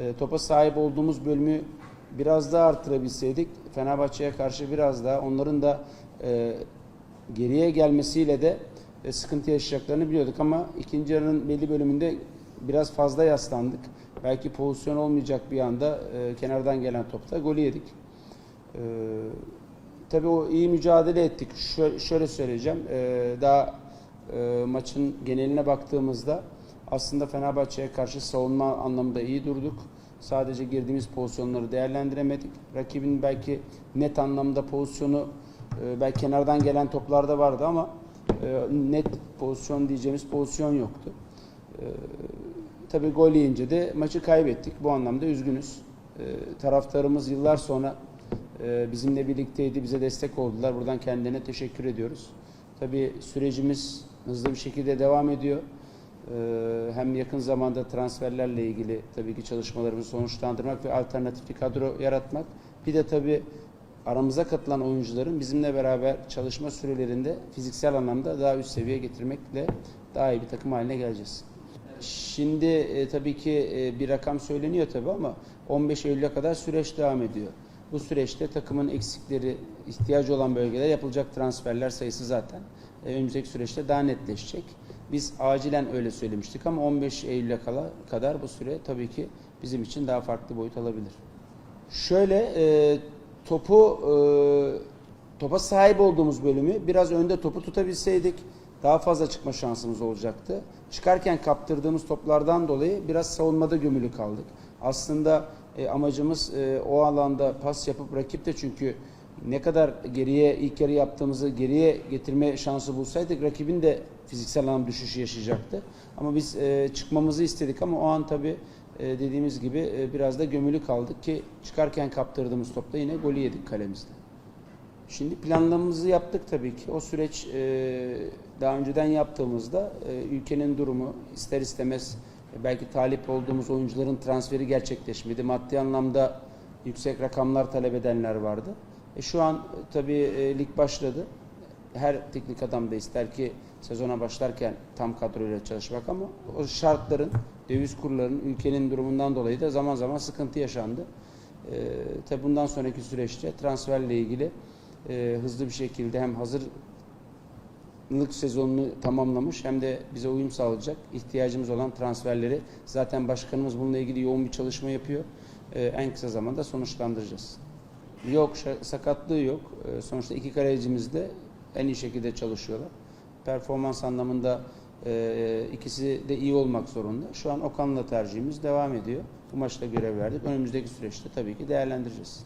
e, topa sahip olduğumuz bölümü biraz daha arttırabilseydik Fenerbahçe'ye karşı biraz daha onların da e, geriye gelmesiyle de e, sıkıntı yaşayacaklarını biliyorduk ama ikinci yarının belli bölümünde biraz fazla yaslandık. Belki pozisyon olmayacak bir anda e, kenardan gelen topta golü yedik. E, tabii o iyi mücadele ettik. Şö- şöyle söyleyeceğim. e, daha e, maçın geneline baktığımızda aslında Fenerbahçe'ye karşı savunma anlamında iyi durduk. Sadece girdiğimiz pozisyonları değerlendiremedik. Rakibin belki net anlamda pozisyonu e, belki kenardan gelen toplarda vardı ama e, net pozisyon diyeceğimiz pozisyon yoktu. E, tabii gol yiyince de maçı kaybettik. Bu anlamda üzgünüz. Taraftarımız yıllar sonra bizimle birlikteydi, bize destek oldular. Buradan kendilerine teşekkür ediyoruz. Tabii sürecimiz hızlı bir şekilde devam ediyor. Hem yakın zamanda transferlerle ilgili tabii ki çalışmalarımızı sonuçlandırmak ve alternatif bir kadro yaratmak. Bir de tabii aramıza katılan oyuncuların bizimle beraber çalışma sürelerinde fiziksel anlamda daha üst seviyeye getirmekle daha iyi bir takım haline geleceğiz. Şimdi e, tabii ki e, bir rakam söyleniyor tabii ama 15 Eylül'e kadar süreç devam ediyor. Bu süreçte takımın eksikleri, ihtiyacı olan bölgelere yapılacak transferler sayısı zaten e, önümüzdeki süreçte daha netleşecek. Biz acilen öyle söylemiştik ama 15 Eylül'e kadar bu süre tabii ki bizim için daha farklı boyut alabilir. Şöyle e, topu e, topa sahip olduğumuz bölümü biraz önde topu tutabilseydik daha fazla çıkma şansımız olacaktı. Çıkarken kaptırdığımız toplardan dolayı biraz savunmada gömülü kaldık. Aslında e, amacımız e, o alanda pas yapıp rakip de çünkü ne kadar geriye ilk yarı yaptığımızı geriye getirme şansı bulsaydık rakibin de fiziksel anlam düşüşü yaşayacaktı. Ama biz e, çıkmamızı istedik ama o an tabii e, dediğimiz gibi e, biraz da gömülü kaldık ki çıkarken kaptırdığımız topta yine golü yedik kalemizde. Şimdi planlamamızı yaptık tabii ki. O süreç e, daha önceden yaptığımızda e, ülkenin durumu ister istemez e, belki talip olduğumuz oyuncuların transferi gerçekleşmedi. Maddi anlamda yüksek rakamlar talep edenler vardı. E, şu an e, tabii e, lig başladı. Her teknik adam da ister ki sezona başlarken tam kadroyla çalışmak ama o şartların, döviz kurlarının, ülkenin durumundan dolayı da zaman zaman sıkıntı yaşandı. E, tabii bundan sonraki süreçte transferle ilgili e, hızlı bir şekilde hem hazırlık sezonunu tamamlamış hem de bize uyum sağlayacak ihtiyacımız olan transferleri zaten başkanımız bununla ilgili yoğun bir çalışma yapıyor. E, en kısa zamanda sonuçlandıracağız. Yok sakatlığı yok. E, sonuçta iki kalecimiz de en iyi şekilde çalışıyorlar. Performans anlamında e, ikisi de iyi olmak zorunda. Şu an Okan'la tercihimiz devam ediyor. Bu maçta görev verdik. Önümüzdeki süreçte tabii ki değerlendireceğiz.